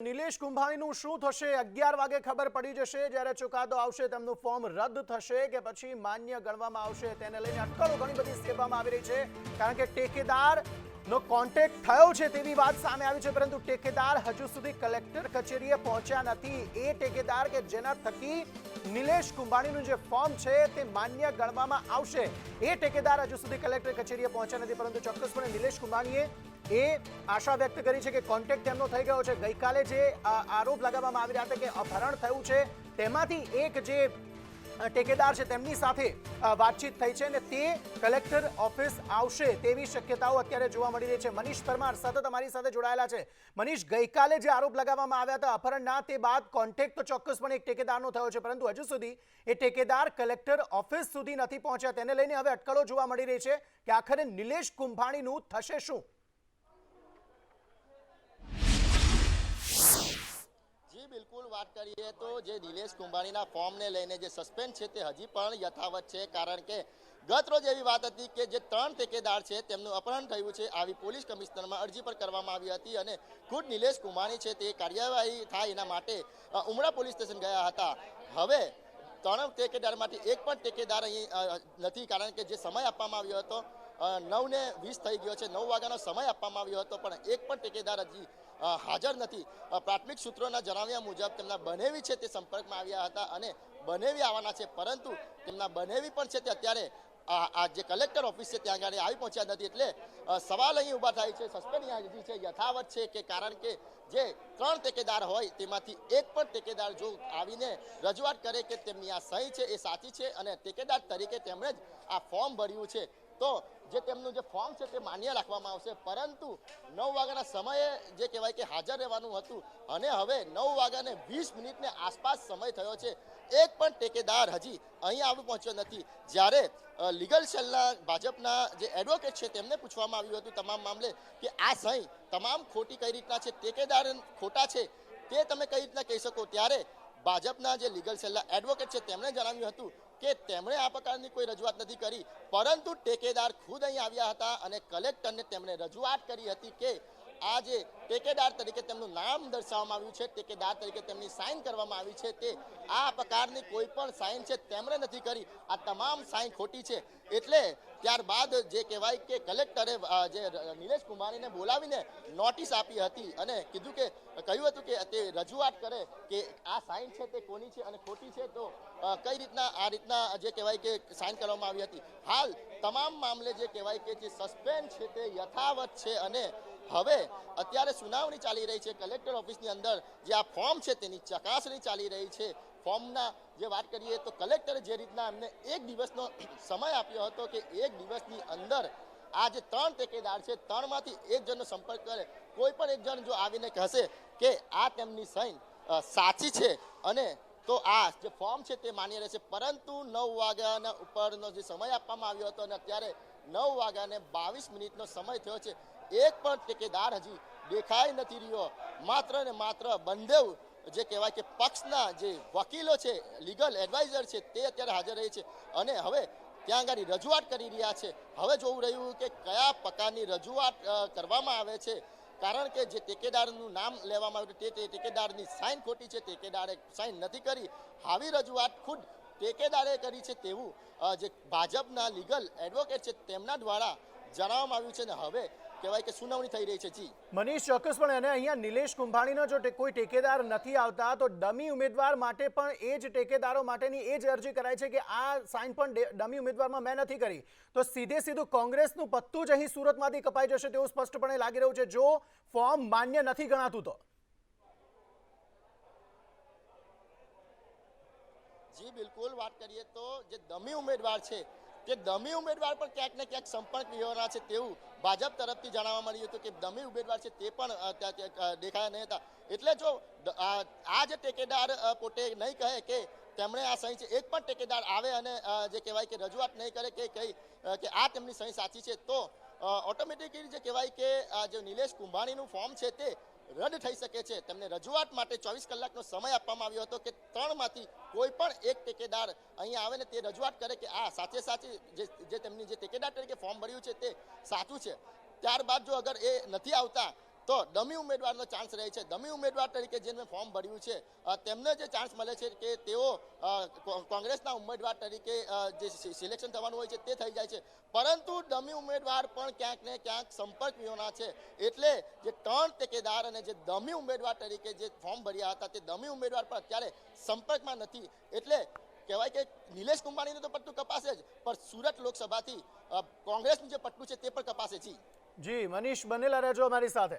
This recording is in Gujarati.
નિલેશ કુંભાણીનું શું થશે? અગિયાર વાગે ખબર પડી જશે. જ્યારે ચુકાદો આવશે, તેમનું ફોર્મ રદ થશે કે પછી માન્ય ગણવામાં આવશે તેને લઈને અટકળો ઘણી બધી સેવામાં આવી રહી છે. કારણ કે ટેકેદાર નો કોન્ટેક્ટ થયો છે તેવી વાત સામે આવી છે, પરંતુ ટેકેદાર હજુ સુધી કલેક્ટર કચેરીએ પહોંચ્યા નથી. એ ટેકેદાર કે જેના થકી નિલેશ કુંભાણીનું જે ફોર્મ છે તે માન્ય ગણવામાં આવશે. એ ટેકેદાર હજુ સુધી કલેક્ટર કચેરીએ પહોંચ્યા નથી, પરંતુ ચોક્કસપણે નિલેશ કુંભાણીએ એ આશા વ્યક્ત કરી છે કે કોન્ટેક્ટ તેમનો થઈ ગયો છે. ગઈકાલે જે આરોપ લગાવવામાં આવી રહ્યા હતા કે અપહરણ થયું છે, તેમાંથી એક જે ટેકેદાર છે તેમની સાથે વાતચીત થઈ છે અને તે કલેક્ટર ઓફિસ આવશે તેવી શક્યતાઓ અત્યારે જોવા મળી રહી છે. મનીષ પરમાર સતત અમારી સાથે જોડાયેલા છે. મનીષ, ગઈકાલે જે આરોપ લગાવવામાં આવ્યા હતા અપહરણના તે બાદ કોન્ટેક્ટ તો ચોક્કસપણે એક ટેકેદારનો થયો છે, પરંતુ હજુ સુધી એ ટેકેદાર કલેક્ટર ઓફિસ સુધી નથી પહોંચ્યા. તેને લઈને હવે અટકળો જોવા મળી રહી છે કે આખરે નિલેશ કુંભાણીનું થશે શું? બિલકુલ વાત કરીએ તો જે નિલેશ કુંભાણીના ફોર્મને લઈને જે સસ્પેન્ડ છે તે હજી પણ યથાવત છે, કારણ કે ગત રોજ એવી વાત હતી કે જે ત્રણ ઠેકેદાર છે તેમનું અપહરણ થયું છે, આવી પોલીસ કમિશનરમાં અરજી પર કરવામાં આવી હતી અને ખુદ નિલેશ કુંભાણી છે તે કાર્યવાહી થાય એના માટે ઉમરા પોલીસ સ્ટેશન ગયા હતા. હવે ત્રણ ટેકેદારમાંથી એક પણ ટેકેદાર અહીં નથી, કારણ કે જે સમય આપવામાં આવ્યો હતો નવ ને વીસ થઈ ગયો છે, નવ વાગ્યાનો સમય આપવામાં આવ્યો હતો, પણ એક પણ ટેકેદાર હજી હાજર નથી. પ્રાથમિક સૂત્રોના જણાવ્યા મુજબ તેમના બનેવી છે તે સંપર્કમાં આવ્યા હતા અને બનેવી આવવાના છે, પરંતુ તેમના બનેવી પણ છે તે અત્યારે આ જે કલેક્ટર ઓફિસ છે ત્યાં આગળ આવી પહોંચ્યા નથી એટલે સવાલ અહીં ઊભા થાય છે સસ્પેન્ડ અહીંયા હજી છે યથાવત છે કે કારણ કે જે ત્રણ ટેકેદાર હોય તેમાંથી એક પણ ટેકેદાર જો આવીને રજૂઆત કરે કે તેમની આ સહી છે એ સાચી છે અને ટેકેદાર તરીકે તેમણે જ આ ફોર્મ ભર્યું છે તો જે તેમનું જે ફોર્મ છે તે માન્ય રાખવામાં આવશે. પરંતુ નવ વાગ્યાના સમયે જે કહેવાય કે હાજર રહેવાનું હતું અને હવે નવ વાગ્યાને વીસ મિનિટને આસપાસ સમય થયો છે. એક પણ ટેકેદાર હજી અહીં આવી પહોંચ્યો નથી. જ્યારે લીગલ સેલના ભાજપના જે એડવોકેટ છે તેમને પૂછવામાં આવ્યું હતું તમામ મામલે કે આ સહી તમામ ખોટી કઈ રીતના છે, ટેકેદાર ખોટા છે, તે તમે કઈ રીતના કહી શકો? ત્યારે ભાજપના જે લીગલ સેલના એડવોકેટ છે તેમણે જણાવ્યું હતું કે તેમણે આ પ્રકારની કોઈ રજૂઆત નથી કરી. પરંતુ ટેકેદાર ખુદ અહીં આવ્યા હતા અને કલેક્ટરને તેમણે રજૂઆત કરી હતી કે આ જે ટેકેદાર તરીકે તેમનું નામ દર્શાવવામાં આવ્યું છે, ટેકેદાર તરીકે તેમની સાઇન કરવામાં આવી છે તે આ પ્રકારની કોઈ પણ સાઇન છે તેમણે નથી કરી. આ તમામ સાઇન ખોટી છે. એટલે ત્યારબાદ જે કહેવાય કે કલેક્ટરે જે નિલેશ કુમારીને બોલાવીને નોટિસ આપી હતી અને કીધું કે, કહ્યું હતું કે તે રજૂઆત કરે કે આ સાઇન છે તે કોની છે અને ખોટી છે તો કઈ રીતના, આ રીતના જે કહેવાય કે સાઇન કરવામાં આવી હતી. હાલ તમામ મામલે જે કહેવાય કે જે સસ્પેન્ડ છે તે યથાવત છે અને હવે અત્યારે સુનાવણી ચાલી રહી છે કલેક્ટર ઓફિસની અંદર. જે આ ફોર્મ છે તેની ચકાસણી ચાલી રહી છે. ફોર્મના જે વાત કરીએ તો કલેક્ટરે જે રીતના એમને એક દિવસનો સમય આપ્યો હતો કે એક દિવસની અંદર આ જે ત્રણ ટેકેદાર છે, ત્રણમાંથી એક જણનો સંપર્ક કરે. કોઈ પણ એક જણ જો આવીને કહેશે કે આ તેમની સાઈન સાચી છે અને તો આ જે ફોર્મ છે તે માન્ય રહેશે. પરંતુ નવ વાગ્યાના ઉપરનો જે સમય આપવામાં આવ્યો હતો અને અત્યારે નવ વાગ્યાને બાવીસ મિનિટનો સમય થયો છે. એક પણ ટેકેદાર હજી દેખાઈ નથી રહ્યો. માત્ર ને માત્ર બંદેવ જે કહેવાય કે પક્ષના જે વકીલો છે લીગલ એડવાઇઝર છે, તે અત્યારે હાજર રહી છે. અને હવે ત્યાં આગળ રજૂઆત કરી રહ્યા છે. હવે જોવું રહ્યું કે કયા પ્રકારની રજૂઆત કરવામાં આવે છે. કારણ કે જે ટેકેદારનું નામ લેવામાં આવ્યું તે તે ટેકેદારની સાઇન ખોટી છે, ટેકેદારે સાઇન નથી કરી. આવી રજૂઆત ખુદ ટેકેદારે કરી છે તેવું જે ભાજપના લીગલ એડવોકેટ છે, તેમના દ્વારા જણાવવામાં આવ્યું છે. ને હવે કહેવાય કે સુનાવણી થઈ રહી છે જી. મનીષ ચોક્કસપણે અને અહીંયા નિલેશ કુંભાણીનો જો કોઈ ટેકેદાર નથી આવતા તો ડમી ઉમેદવાર માટે પણ એ જ ટેકેદારો માટેની એ જ અરજી કરાય છે કે આ સાઇન પણ ડમી ઉમેદવારમાં મેં નથી કરી. તો સીધે સીધું કોંગ્રેસનું પત્તું જ અહીં સુરતમાંથી કપાઈ જશે તેવું સ્પષ્ટપણે લાગી રહ્યું છે. જો ફોર્મ માન્ય નથી ગણાતું તો. જી બિલકુલ વાત કરીએ તો જે દમી ઉમેદવાર છે તે દમી ઉમેદવાર પણ ક્યાંક ને ક્યાંક સંપર્ક વિહોણા છે તેવું ભાજપ તરફથી જાણવા મળ્યું હતું કે દમી ઉમેદવાર છે તે પણ દેખાયા નહીં હતા. એટલે જો આ જે ટેકેદાર પોતે નહીં કહે કે તેમણે આ સહી છે, એક પણ ટેકેદાર આવે અને જે કહેવાય કે રજૂઆત નહીં કરે કે કઈ કે આ તેમની સહી સાચી છે, તો ઓટોમેટિકલી જે કહેવાય કે જે નિલેશ કુંભાણીનું ફોર્મ છે તે રદ થઈ શકે છે. તેમને રજૂઆત માટે ચોવીસ કલાકનો સમય આપવામાં આવ્યો હતો કે ત્રણમાંથી કોઈ પણ એક ટેકેદાર અહીંયા આવે ને તે રજૂઆત કરે કે આ સાચે સાચી જે તેમની જે ટેકેદાર તરીકે ફોર્મ ભર્યું છે તે સાચું છે. ત્યારબાદ જો અગર એ નથી આવતા તો ડમી ઉમેદવારનો ચાન્સ રહે છે. ડમી ઉમેદવાર તરીકે જેને ફોર્મ ભર્યું છે તેમને જે ચાન્સ મળે છે કે તેઓ કોંગ્રેસના ઉમેદવાર તરીકે જે સિલેક્શન થવાનું હોય છે તે થઈ જાય છે. પરંતુ ડમી ઉમેદવાર પણ ક્યાંક ને ક્યાંક સંપર્ક વિહોણા છે. એટલે જે ત્રણ ટેકેદાર અને જે ડમી ઉમેદવાર તરીકે જે ફોર્મ ભર્યા હતા, તે ડમી ઉમેદવાર પણ અત્યારે સંપર્કમાં નથી. એટલે કહેવાય કે નિલેશ કુંભાણીનું તો પટ્ટું કપાશે જ, પણ સુરત લોકસભાથી કોંગ્રેસનું જે પટ્ટું છે તે પણ કપાશે. જી. જી, મનીષ બનેલા રહેજો અમારી સાથે.